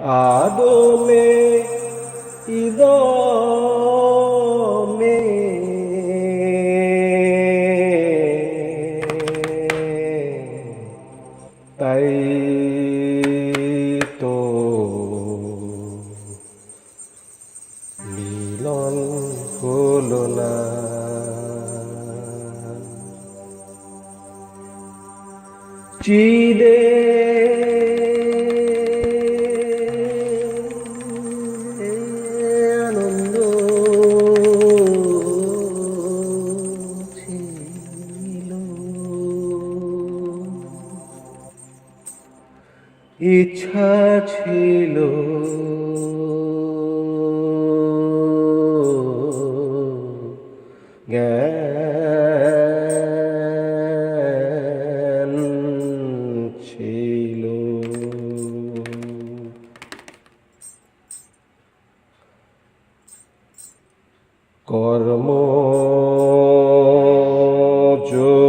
আদমে ইদমে। তাই তো মিলন হলো না। চিরে ইচ্ছা ছিল। জ্ঞান ছিল। কর্ম যোগে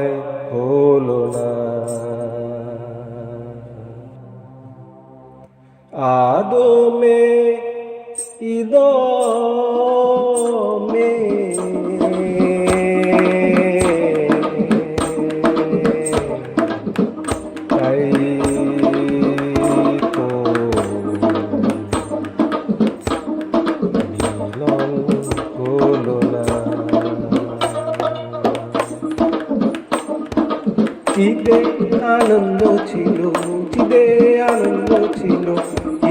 উদয় হলো না। আদমে ইদমে আনন্দ ছিল,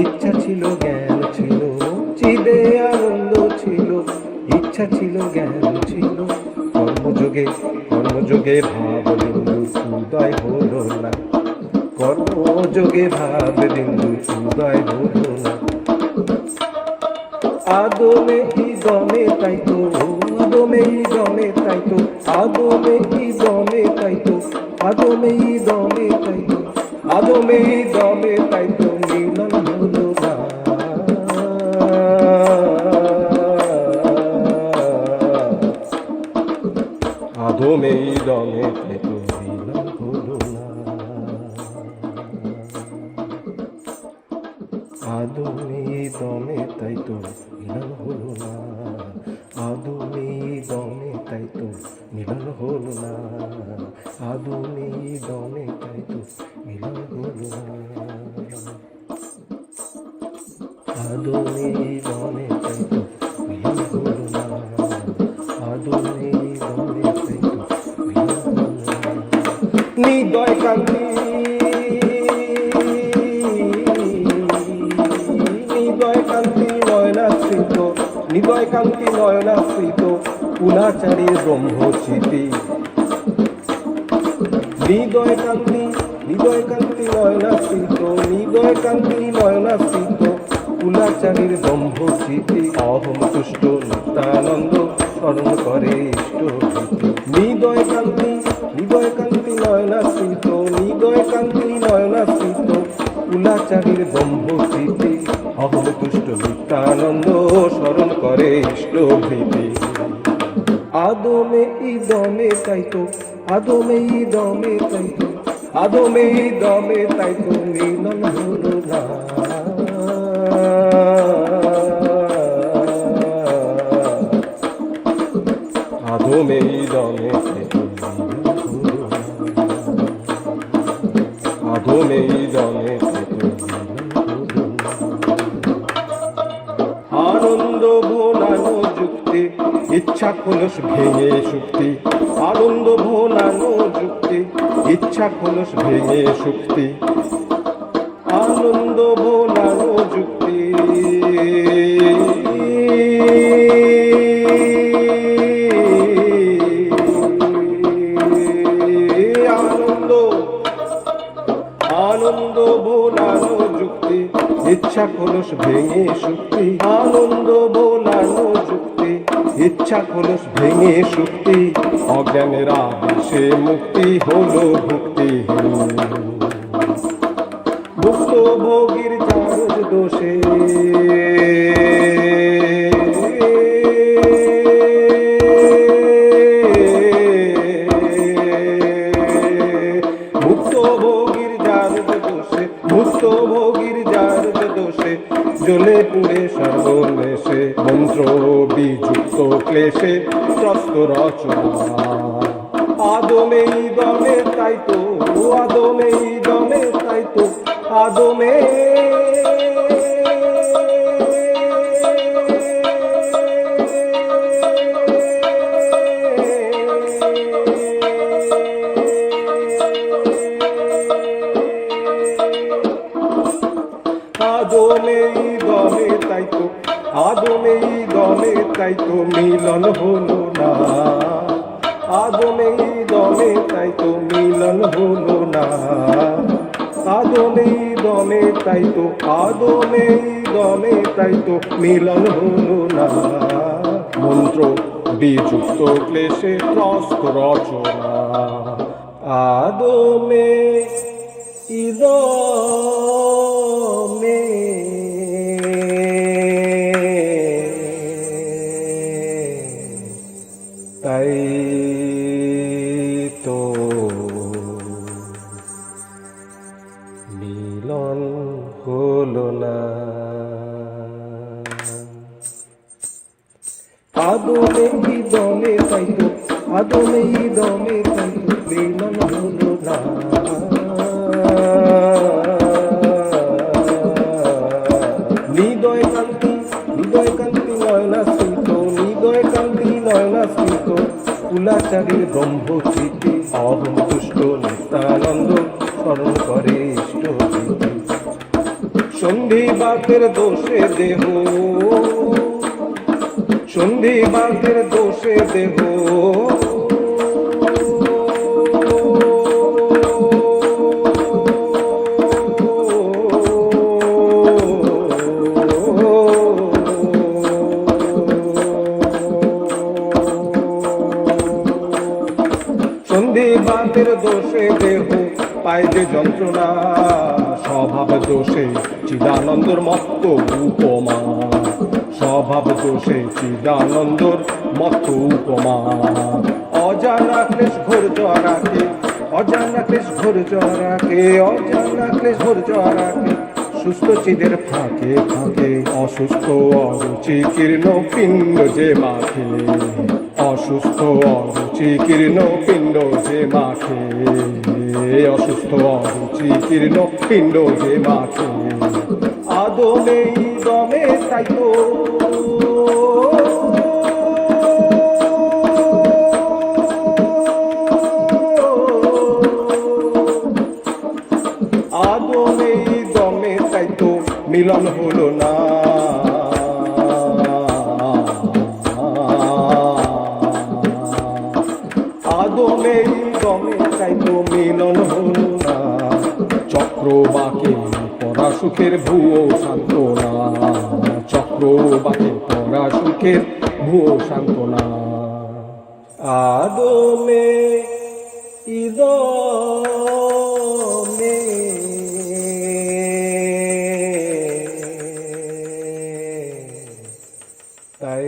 ইচ্ছা ছিল, জ্ঞান ছিল, চিদে আনন্দ ছিল, ইচ্ছা ছিল, জ্ঞান ছিল। কর্মযোগে কর্মযোগে ভাব বিন্দু উদয় হলো না। কর্মযোগে ভাব বিন্দু উদয় হলো না। আদমে ইদমে তাই তো, আদমে ইদমে তাই তো, আদমে ইদমে তাই তো, আদমে ইদমে তাই তো। আদমে ইদমে তাই তো মিলন হলো আদমে ইদমে তাই মিলন হলো না। আদমে দমে তাই তো মিলন হলো না। আদমে দমে তাই তো মিলন হলো না। আদমে দমে তাই তো মিলন হলো না। নিদয় কান্তি। নিদয় কান্তি নয়নাশ্রিত। নিদয় কান্তি নয়নাশ্রিত। পুনাচারীর ব্রহ্মচিতি নিদয় কান্তি নিদয় কান্তি নয়নাশ্রিত নিদয় কান্তি নয়নাশ্রিত কুলাচারীর ব্রহ্মচিতি অহম তুষ্ট নিত্যানন্দ স্মরণ করে ইষ্ট নিদয় কান্তি নিদয় কান্তি নয়নাশ্রিত নিদয় কান্তি নয়নাশ্রিত কুলাচারীর ব্রহ্মচিতি অহম তুষ্ট নিত্যানন্দ স্মরণ করে ইষ্ট ভীতি আদমে ইদমে তাই তো, আদমে ইদমে তাই তো, আদমে ইদমে তাই তো মিলন হলো না। ইচ্ছা খোলস ভেঙে শুক্তি আনন্দ ভোলানো যুক্তি। ইচ্ছা খোলস ভেঙে শুক্তি আনন্দ ভোলানো যুক্তি। আনন্দ আনন্দ ভোলানো যুক্তি। ইচ্ছা খোলস ভেঙে শুক্তি আনন্দ ভোলানো যুক্তি। ইচ্ছা খোলস ভেঙে শক্তি অজ্ঞানের আবেশে মুক্তি হলো ভক্তি মুক্ত ভোগীর যার দোষে। রচনা আদমে দমে তাই দমে তাই তো আদমে। আদমে দমে তাই তো আদমে দমে তাই তো মিলন হলো না। আদমে দমে তাই তো মিলন হলো না। আদমে দমে তাই তো আদমে দমে তাই তো মিলন হলো না। মন্ত্র বিযুক্ত ক্লেশে ত্রস্ত রচনা। আদমে ইদমে আদমে দমে তাই তো আদমে দমে তাই তো মিলন হলো না হৃদয় কান্তি হৃদয় কান্তি নয়না স্মৃত হৃদয় কান্তি নয়না স্মৃত কুলাচারীর ব্রহ্মচিতি অহম দুষ্ট নিত্যানন্দ স্মরণ করে ইষ্ট সন্ধি বাতের দোষে দেহ সন্ধি বাতের দোষে দেহ। সন্ধি বাতের দোষে দেহ যে যন্ত্রণা, স্বভাব দোষে চিদানন্দর মত্ত উপমা স্বভাব দোষে চিদানন্দর মত্ত উপমা। অজানা ক্লেশ ঘোর জরাকে, অজানা ক্লেশ ঘোর জরাকে, অজানা ক্লেশ ঘোর জরাকে। সুস্থ চিদের ফাঁকে ফাঁকে, অসুস্থ অরুচি কীর্ণ পিণ্ড যে মাখে। অসুস্থ অরুচি কীর্ণ পিণ্ড যে মাখে। অসুস্থ অরুচি কীর্ণ পিণ্ড যে মাখে। আদমে দমে তাই তো আদমে দমে তাই তো মিলন হলো না। আদমে দমে তাই তো মিলন হলো না। চক্র বাকে পরা সুখের ভুয়ো সান্ত্বনা। বাঁচে তোরা সুখের ভুয়ো সান্ত্বনা। আদমে ইদমে। তাই